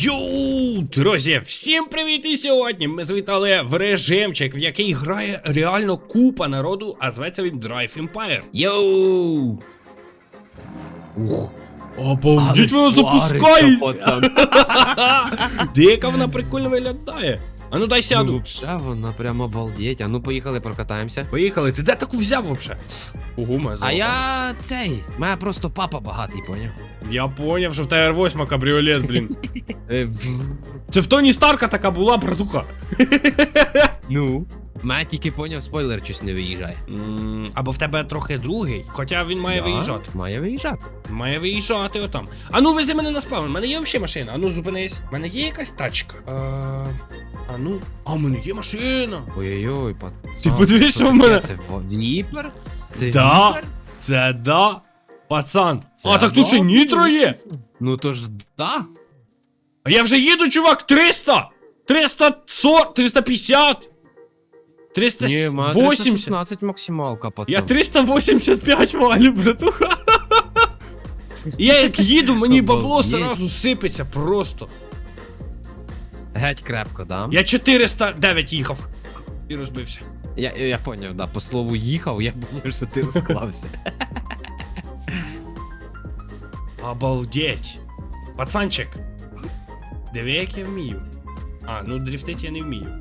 Йоу, друзі, всім привіт! І сьогодні ми завітали в режимчик, в який грає реально купа народу, а зветься він Drive Empire. Йоу! Ух, Обалдіть, вона запускається! Дика вона прикольно виглядає. А ну дай Ну, сяду. вообще, вона прямо обалдеть. А ну поїхали прокатаємося. Поїхали, ти де таку взяв вообще? Ого, мене А золота. я цей. Мене просто папа багатий, поняв? Я поняв, що в тебе R8 кабріолет, блін. Е, Це в Тоні Старка така була, братуха. Ну. Мене тільки поняв, спойлер щось не виїжджає. М, Або в тебе трохи другий, хоча він має Да, виїжджати. Має виїжджати. Має виїжджати отам. А ну вези мене на спавн. У мене є взагалі машина. А ну зупинись. У мене є якась тачка. А, а ну. А в мене є машина. Ой-ой-ой, пацан. Ти подивись, що в мене? Це віпер? Це Да. віпер? Це да. Пацан. Це а так тут ще нітро є. Ну то ж да. А я вже їду, чувак, 300! 340, 350! Ні, мене 380! 316 максималка, пацан. Я 385 валю, братуха. Я як їду, мені бабло сразу сипеться просто. Геть крепко, да? Я 409 їхав. І розбився. Я, я, я поняв, да, по слову їхав, я поняв, що ти розклався. Обалдеть. Пацанчик. Диви, як я вмію. А, ну дрифтить я не вмію.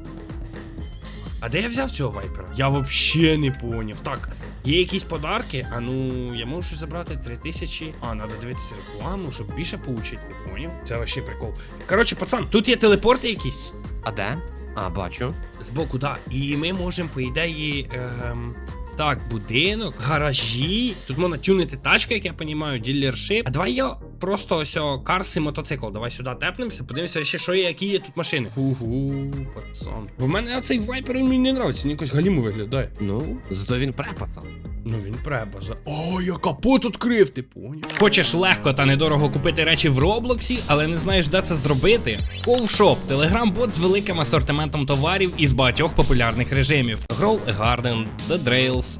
А де я взяв цього вайпера? Я вообще не поняв. Так, є якісь подарки, а ну я можу забрати 3000. А, треба дивитися рекламу, щоб більше получити, поняв. Це вообще прикол. Коротше, пацан, тут є телепорти якісь. А де? А, бачу. Збоку, да. І ми можемо, по ідеї. Ем... Так, будинок, гаражі. Тут можна тюнити тачку, як я розумію, ділершип. А давай я просто ось о, карс і мотоцикл. Давай сюди тепнемося, подивимося ще, що є, які є тут машини. Угу, пацан. Бо в мене оцей вайпер мені не нравиться, він якось галімо виглядає. Ну, зато він пре, пацан. Ну він пребаза. О, я капот відкрив, ти поняв? Хочеш легко та недорого купити речі в Роблоксі, але не знаєш, де це зробити? Ковшоп телеграм-бот з великим асортиментом товарів із багатьох популярних режимів: Grow a Garden, The Drails,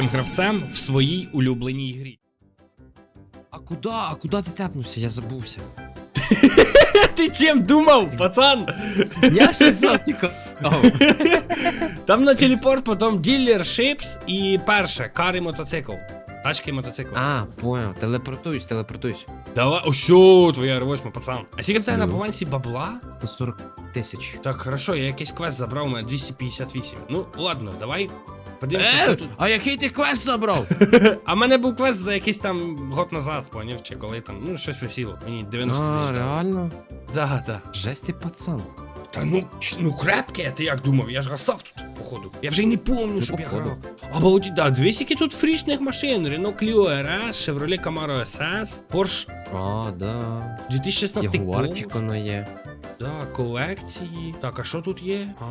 найкрутішим гравцем в своїй улюбленій грі. А куди? А куди ти тепнувся? Я забувся. Ти чим думав, пацан? Я ще тільки. Там на телепорт потім ділершипс і перше, кар і мотоцикл. Тачки мотоцикл. А, поняв. Телепортуюсь, телепортуюсь. Давай, о, що, твоя R8, пацан. А скільки в тебе на балансі бабла? 140 тисяч. Так, хорошо, я якийсь квест забрав, у мене 258. Ну, ладно, давай. Подивимося, Е, тут. а який ти квест забрав? А в мене був квест за якийсь там год назад, поняв, чи коли там, ну, щось висіло. Мені 90 А, тисяч реально? Да, да. Жесть ти пацан. Та ну, ч- ну крепке, ти як думав, я ж гасав тут, походу. Я вже й не помню, щоб я походу. грав. Обалдіть, да, дві сіки тут фрішних машин. Renault Clio RS, Chevrolet Camaro SS, Porsche А, да. 2016 Ягуарчик Porsche. воно є. Да, колекції. Так, а що тут є? А,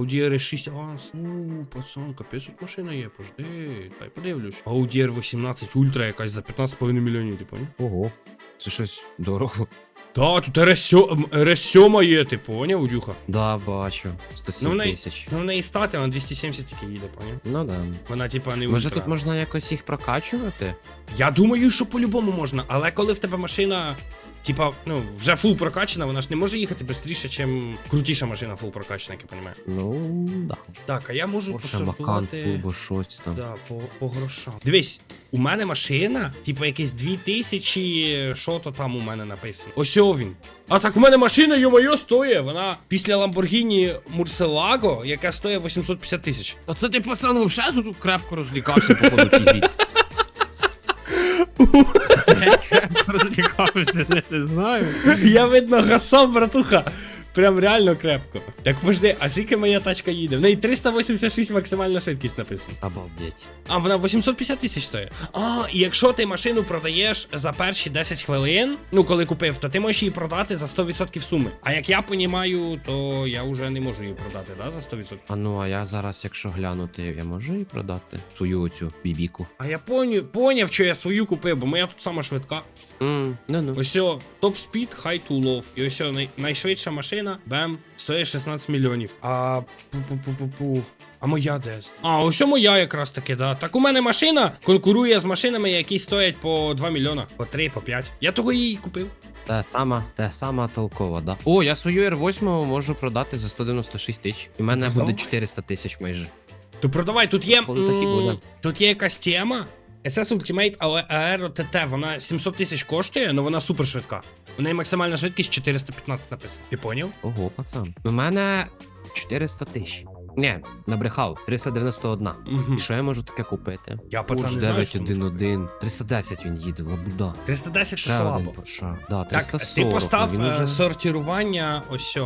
Audi R6 Avance. У, пацан, капець тут машина є, пожди. Дай подивлюсь. Audi R18 Ultra якась за 15,5 мільйонів, ти поняв? Ого. Це щось дорого. Да, тут RS7, RS7 є, ти поняв, Удюха? Да, бачу. Ну, 107 вона- тисяч. Ну, в неї стати, вона 270 тільки їде, поняв? Ну да. Вона, типа, не Може ультра. тут можна якось їх прокачувати? Я думаю, що по-любому можна, але коли в тебе машина, типа, ну, вже фул прокачана, вона ж не може їхати швидше, ніж крутіша машина фул прокачана, як я розумію. Ну, да. Так, а я можу Porsche Macan посортувати. Turbo щось там. Да, по, по грошам. Дивись, у мене машина, типу, якісь 2000, що то там у мене написано. Ось о він. А так у мене машина, йо-моє, стоїть. Вона після Lamborghini Murcielago, яка стоїть 850 тисяч. Оце ти пацан взагалі тут крепко розлікався по ходу цій грі. Крепко не знаю. Я видно гасав, братуха. Прям реально крепко. Так подожди, а скільки моя тачка їде? В неї 386 максимальна швидкість написано. Обалдеть. А вона 850 тисяч стоїть. А, і якщо ти машину продаєш за перші 10 хвилин, ну коли купив, то ти можеш її продати за 100% суми. А як я понімаю, то я вже не можу її продати, да, за 100%. А ну, а я зараз, якщо глянути, я можу її продати? Свою оцю бібіку. А я поняв, що я свою купив, бо моя тут сама швидка. Мм, ну ну. Ось топ спід, high to low. І ось най, найшвидша машина, бем, стоїть 16 мільйонів. А пу-пу-пу-пу-пу. А моя де? А, ось моя якраз таки, да. Так у мене машина конкурує з машинами, які стоять по 2 мільйона, по 3, по 5. Я того її купив. Те сама, те сама толкова, да. О, я свою R8 можу продати за 196 тисяч. І в мене буде 400 тисяч майже. То продавай, тут є. Тут є якась тема. SS Ultimate Aero TT, вона 700 тисяч коштує, але вона супер швидка. У неї максимальна швидкість 415 написано. Ти поняв? Ого, пацан. У мене 400 тисяч. Ні, набрехав, 391. Угу. І що я можу таке купити? Я пацан не знаю, що 911. 310 він їде, лабуда. 310 це Ще один слабо. Porsche. Да, Так, 340. ти постав він е, уже... сортирування ось.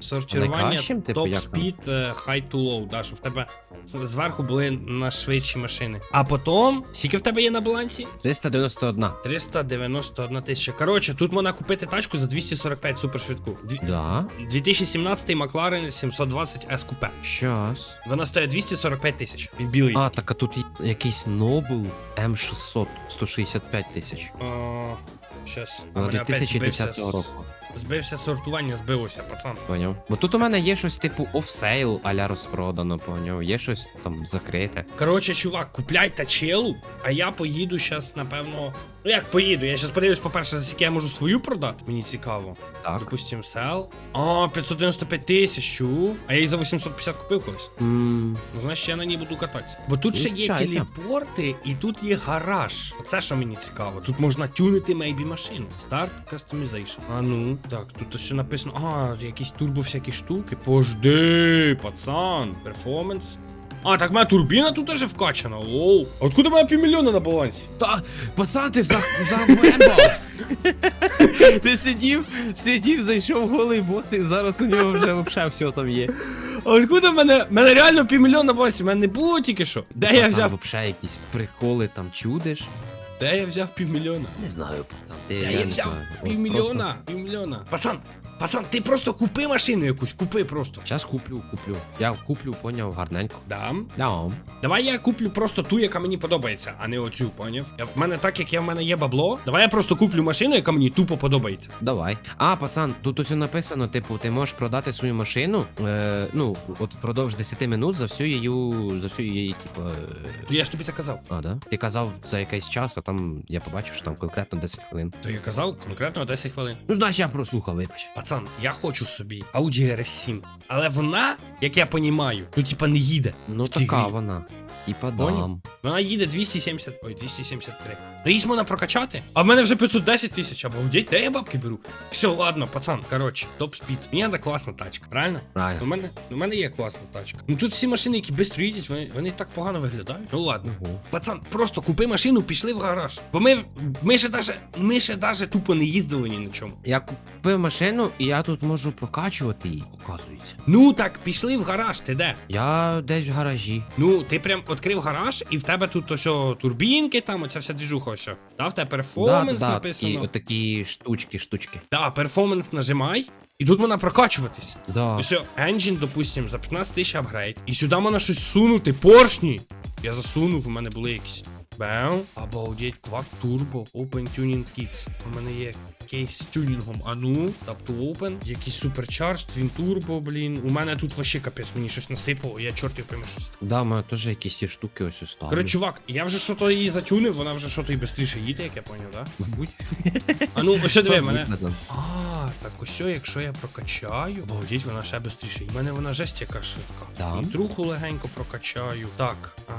Сортирування Найкращим, типу, топ як спід е, high to low, да, щоб в тебе з- зверху були найшвидші машини. А потім, скільки в тебе є на балансі? 391. 391 тисяча. Коротше, тут можна купити тачку за 245 супершвидку. Дві- Да. 2017 Макларен 720 S Coupe. Щас. Вона стоїть 245 тисяч. Він білий. А, так а тут є якийсь Noble M600 165 тисяч. О, Щас. А Вона мене опять 2010 збився, року. Збився сортування, збилося, пацан. Поняв. Бо тут у мене є щось типу офсейл аля розпродано, поняв. Є щось там закрите. Коротше, чувак, купляйте челу, а я поїду зараз, напевно. Ну як поїду? Я зараз подивлюсь, по-перше, за скільки я можу свою продати. Мені цікаво. Так. Допустим, сел. А, 595 тисяч, чув. А я її за 850 купив колись. М, Ну, значить, я на ній буду кататися. Бо тут ще є телепорти, і тут є гараж. Оце що мені цікаво. Тут можна тюнити мейбі машину. Старт customization. А ну, так, тут все написано. А, якісь турбо всякі штуки. Пожди, пацан. Перформанс. А, так моя турбіна тут теж вкачана. Лоу. А откуда моя півмільйона на балансі? Та, пацан, ти за, забембав. Ти сидів, сидів, зайшов голий бос, і зараз у нього вже взагалі все там є. А откуда в мене. в мене реально півмільйона на балансі? В мене не було тільки що. Де я взяв? взагалі якісь приколи там чудиш. Де я взяв півмільйона? Не знаю, пацан. Ти, Та я, не взяв знаю. Півмільйона, півмільйона. Пацан, пацан, ти просто купи машину якусь, купи просто. Зараз куплю, куплю. Я куплю, поняв, гарненько. Дам. Дам. Давай я куплю просто ту, яка мені подобається, а не оцю, поняв? Я, в мене так, як я в мене є бабло. Давай я просто куплю машину, яка мені тупо подобається. Давай. А, пацан, тут усе написано, типу, ти можеш продати свою машину, е, ну, от впродовж 10 минут за всю її, за всю її, типу. Е... То я ж тобі це казав. А, да? Ти казав за якийсь час, а там я побачив, що там конкретно 10 хвилин. То я казав конкретно 10 хвилин. Ну, значить, я прослухав, вибач. Пацан, я хочу собі Audi RS7. Але вона, як я понімаю, ну типа не їде. Ну, в цій така грі. вона. Типа дам. Вона їде 270, ой, 273. Ну її ж можна прокачати. А в мене вже 510 тисяч, обалдеть, де я бабки беру? Все, ладно, пацан, коротше, топ спід. Мені треба класна тачка, правильно? У мене, у мене є класна тачка. Ну тут всі машини, які швидко їдять, вони, вони так погано виглядають. Ну ладно. Ого. Пацан, просто купи машину, пішли в гараж. Бо ми, ми ще даже, ми ще даже тупо не їздили ні на чому. Я купив машину, і я тут можу прокачувати її, оказується. Ну так, пішли в гараж, ти де? Я десь в гаражі. Ну, ти прям відкрив гараж, і в тебе тут ось турбінки, там, оця вся двіжуха ось. Да, в тебе перформанс да, написано. Такі, отакі штучки, штучки. Да, перформанс нажимай, і тут можна прокачуватись. Да. Ось енджін, допустим, за 15 тисяч апгрейд. І сюди можна щось сунути, поршні. Я засунув, у мене були якісь. Бем. Обалдеть, квак турбо, Open Tuning Kits. У мене є кейс з тюнінгом. А ну, tap to open. Якийсь суперчардж, твін турбо, блін. У мене тут вообще капець, мені щось насипало, я чортів пойме щось. Да, у мене теж якісь ці штуки ось ставлю. Коротше, чувак, я вже що то її затюнив, вона вже що то і швидше їде, як я поняв, да? Мабуть. А ну, ось диви, мене. А, так ось, якщо я прокачаю, обалдіть, вона ще швидше. В мене вона жесть яка швидка. Да. І труху легенько прокачаю. Так, а,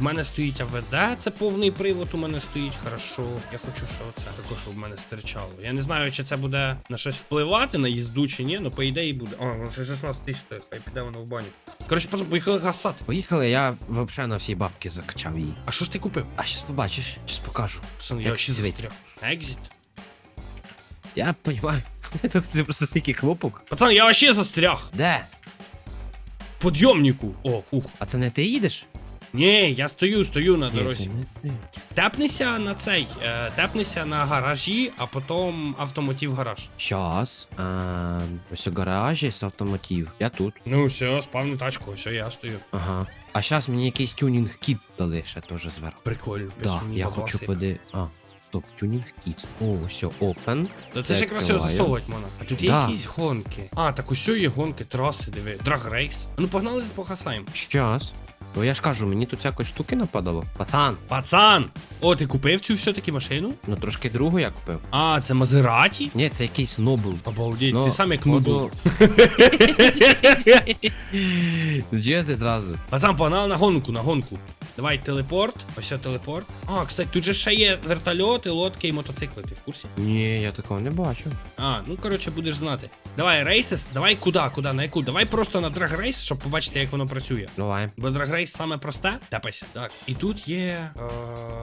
у мене стоїть АВД, це повний привод, у мене стоїть, хорошо. Я хочу, що оце також щоб в мене стирчало. Я не знаю, чи це буде на щось впливати на їзду чи ні, але по ідеї буде. А, воно ще 16 тисяч стоїть, хай піде воно в баню. Коротше, пацан, поїхали гасати. Поїхали, я взагалі на всі бабки закачав її. А що ж ти купив? А щас побачиш, щас покажу. Пацан, я ще застряг. Екзіт. Я Тут це просто стільки кнопок. Пацан, я вообще застряг. Де? Подйомнику. О, фух. А це не ти їдеш? Ні, я стою, стою на дорозі. Тепнися на цей, е, тепнися на гаражі, а потім автомотів гараж. Щас. А, ось у гаражі з автомотів. Я тут. Ну, все, спавню тачку, все, я стою. Ага. А щас мені якийсь тюнінг кіт дали ще теж зверху. Прикольно, Да, мені я хочу поди. А, стоп, тюнінг кіт. О, все, open. Та це ж якраз його засовувати можна. А тут є Да. якісь гонки. А, так усьо є гонки, траси, диви. Драгрейс. Ну погнали погасаємо. Щас. Бо я ж кажу, мені тут всякої штуки нападало. Пацан, Пацан! О, ти купив цю все-таки машину? ну трошки другу я купив. А, це Мазераті? Ні, це якийсь Нобл. Обалдіть, Но, ти сам як нобл. Ну, ти зразу? Пацан, погнали на гонку, на гонку. Давай телепорт. Ось телепорт. А, кстати, тут же ще є вертольоти, лодки і мотоцикли. Ти в курсі? Ні, я такого не бачу. А, ну коротше, будеш знати. Давай, рейсес, давай куди, куди, на яку? Давай просто на драгрейс, щоб побачити, як воно працює. Давай. Бо драгрейс саме просте. Тапайся. Так. І тут є. Е,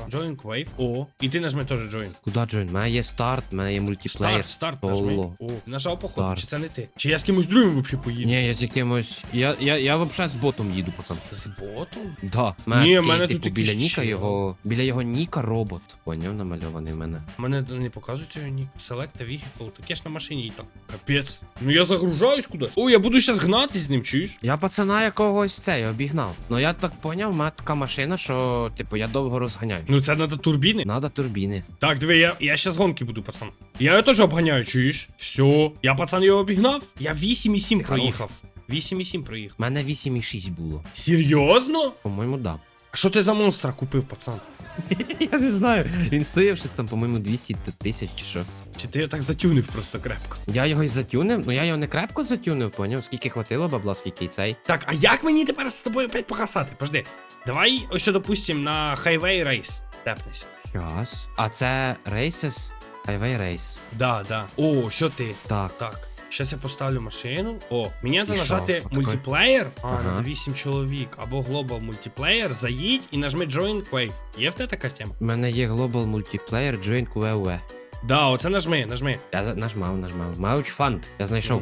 Join Wave. О. І ти нажми теж Join. Куда джойн? У мене є старт, у мене є мультиплеєр. Старт, старт нажми. О, нажав походу, чи це не ти? Чи я з кимось другим взагалі поїду? Ні, я з якимось. Я, я, я взагалі з ботом їду, пацан. З ботом? Да. Ні, мене типу, тут біля Ніка його. Біля його Ніка робот. Поняв, намальований в мене. Мене не показують його нік. Select a vehicle. Так я ж на машині і так. Капець. Ну я загружаюсь кудись. О, я буду зараз гнати з ним, чуєш? Я пацана якогось цей обігнав. Ну я так поняв, у мене така машина, що, типу, я довго розганяю. Ну це треба турбіни. Надо турбіни. Так, диви, я, я ще з гонки буду, пацан. Я його теж обганяю, чуєш? Все. Я пацан його обігнав. Я 8,7 проїхав. 8,7 проїхав. У мене 8,6 було. Серйозно? По-моєму, да. А що ти за монстра купив, пацан? Я не знаю. Він стояв щось там, по-моєму, 200 тисяч чи що. Чи ти його так затюнив просто крепко? Я його й затюнив, ну я його не крепко затюнив, поняв, скільки хватило бабла, скільки й цей. Так, а як мені тепер з тобою опять погасати? Пожди. Давай ось, допустим, на хайвей рейс. Тепнися. Щас. А це Races Highway Race. Да, да. О, що ти? Так. Так. Щас я поставлю машину. О, мені треба нажати мультиплеєр. А, Ага. на 8 чоловік. Або Global мультиплеєр. Заїдь і нажми Join Wave. Є в тебе така тема? У мене є Global Multiplayer Join QEE. Да, оце нажми, нажми. Я нажмав, нажмав. Мауч Fund. Я знайшов.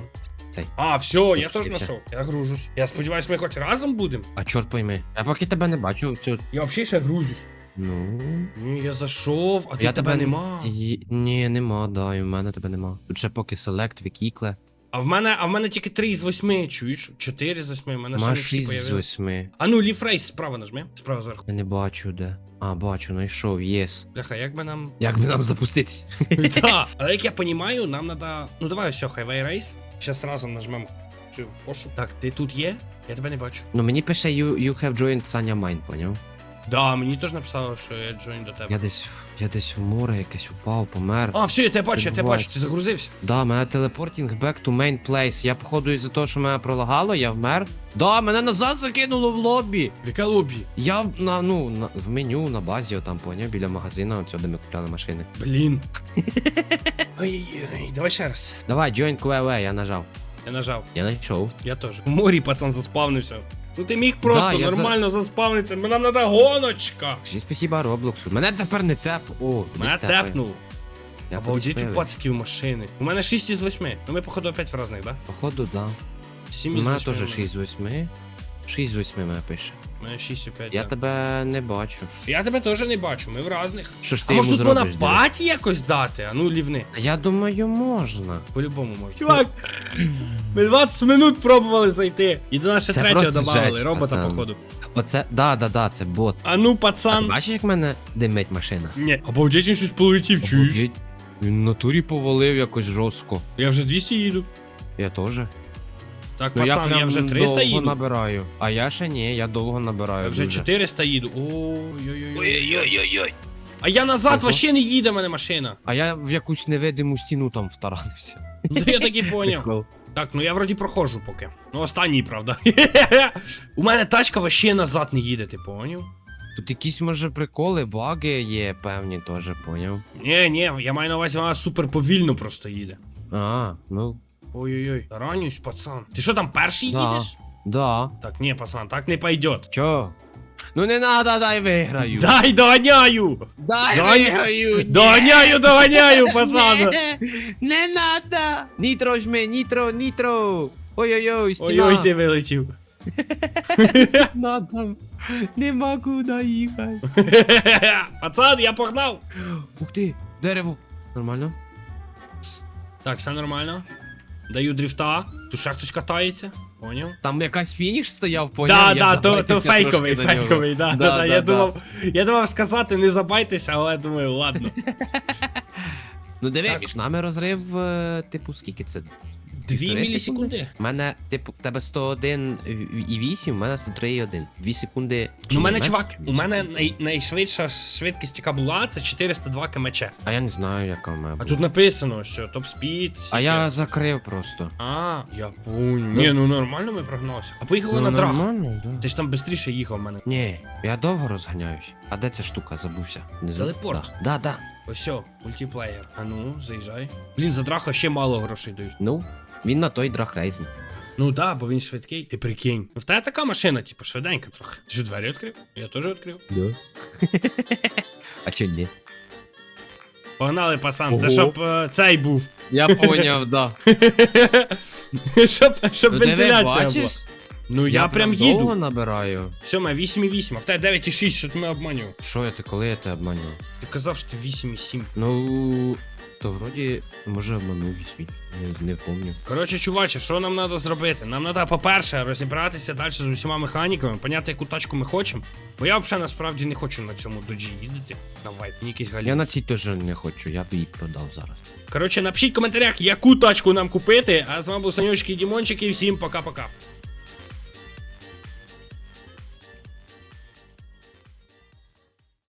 Цей. А, все, я Тут теж є знайшов. Я гружусь. Я сподіваюся, ми хоч разом будемо. А чорт пойми. Я поки тебе не бачу. Цю... Я взагалі ще гружусь. Ну. Ні, я зайшов, а тут я тебе нема. І... Ні, нема, да, і в мене тебе нема. Тут ще поки Select, Вікікле. А в мене, а в мене тільки 3 з 8, чуєш? 4 з 8, в мене ще не всі 6 з появились. 8. А ну, ліфрейс справа нажми. Справа зверху. Я не бачу де. А, бачу, знайшов, єс. Бляха, як би нам. Як би нам запуститись? Так, але як я розумію, нам треба. Ну давай все, хайвей рейс. Щас разом нажмемо цю пошук. Так, ти тут є? Я тебе не бачу. Ну мені пише you, you have joined Саня Mine, поняв? Да, мені теж написало, що я джойн до тебе. Я десь, в- я десь в море якесь упав, помер. А, все, я тебе бачу, я тебе бачу, ти загрузився. Да, мене телепортінг back to main place. Я походу із-за того, що мене пролагало, я вмер. Да, мене назад закинуло в лобі. В яке лобі? Я в- на, ну, на, в меню на базі, отам, поняв, біля магазину, оцього, де ми купляли машини. Блін. Ой-ой-ой, давай ще раз. Давай, join QEE, я нажав. Я нажав. Я знайшов. Я теж. В морі пацан заспавнився. Ну ти міг просто Да, я за- нормально заспавнитися. Мені нам треба гоночка. Всі спасіба Роблоксу. Мене тепер не теп. О, Мене тепнуло. Я Обалдіть у пациків машини. У мене 6 із 8. Ну ми, походу, опять в разних, да? Походу, да. 7 У із мене 8. теж 6 з 8. 6 з 8 мене пише. У мене 6 і 5. Я да. тебе не бачу. Я тебе теж не бачу, ми в разних. Що ж А ти може йому тут вона зробиш? дивись? паті якось дати? А ну лівни. А Я думаю, можна. По-любому можна. Чувак, ми 20 минут пробували зайти. І до нас ще Це третього просто додавали, жесть, робота, пацан. походу. Оце, да, да, да, це бот. А ну, А ти пацан. бачиш, як в мене димить машина? Ні, обалдеть він щось полетів, чуєш? Обалдеть. Він в натурі повалив якось жорстко. Я вже 200 їду. Я теж. Так, Ну пацан, я, прям вже 300 довго їду. набираю. А я ще ні, я довго набираю. Я вже дуже. 400 їду. Ой-ой-ой. А я назад Ого. вообще не їде мене машина. А я в якусь невидиму стіну там втаранився. Ну я так і поняв. Прикол. Так, ну я вроді проходжу поки. Ну останній, правда. У мене тачка вообще назад не їде, ти поняв? Тут якісь, може, приколи, баги є певні теж, поняв. Ні, ні, я маю на увазі, вона супер повільно просто їде. А, ну, Ой-ой-ой, ранюсь, пацан. Ти що там перший Да. їдеш? да. Так, ні, пацан, так не пойдет. Чо? Ну не надо, дай виграю. Дай доганяю! Дай Дай- виграю. Доганяю, доганяю, пацан! Ні, Не надо. Нітро жми, нітро, нітро. Ой-ой-ой, стіна. Ой-ой, ти вилетів. Надо. Нема куди їхати. Пацан, я погнав! Ух ти, дерево. Нормально? Так, все нормально. Даю дріфта. Тут ще хтось катається. Поняв? Там якась фініш стояв, поняв? Да, Я да, то, то фейковий, фейковий, да, да, да, я да. думав, я думав сказати, не забайтеся, але думаю, ладно. Ну диви, між нами розрив, е, типу, скільки це? Дві мілісекунди. У мене, типу, в тебе 101 і 8, у мене 103 і 1. 2 секунди. Ну, у мене, чувак, у мене най, найшвидша швидкість, яка була, це 402 км. А я не знаю, яка в мене. А тут написано, що топ-спід. А я закрив просто. А, я понял. Ні, ну нормально ми прогналися. А поїхали Ну, на трах. нормально, да. Ти ж там швидше їхав в мене. Ні, я довго розганяюсь. А де ця штука? Забувся. Внизу? Телепорт. Да, да. да. Ось, о, мультиплеєр. А ну, заїжджай. Блін, за драха ще мало грошей дають. Ну, він на той драхрейсинг. Ну да, бо він швидкий. Ти прикинь. В тебе така машина, типу, швиденька трохи. Ти ж двері відкрив? Я теж відкрив. Да. а чо ні? Погнали, пацан, це Ого. щоб е, цей був. Я поняв, да. щоб щоб Ну, диви, вентиляція була. бачиш? Ну я, прям довго їду. набираю. Все, ми 8,8, а в тебе 9,6, що ти мене обманював? Що я ти, коли я тебе обманював? Ти казав, що ти 8,7. Ну, то вроді, може обманув свій. Не, не помню. Коротше, чуваче, що нам треба зробити? Нам треба, по-перше, розібратися далі з усіма механіками, поняти, яку тачку ми хочемо. Бо я взагалі насправді не хочу на цьому доджі їздити. Давай, мені якийсь галіз. Я на цій теж не хочу, я б її продав зараз. Коротше, напишіть в коментарях, яку тачку нам купити. А з вами був Санючки і Дімончик, і всім пока-пока.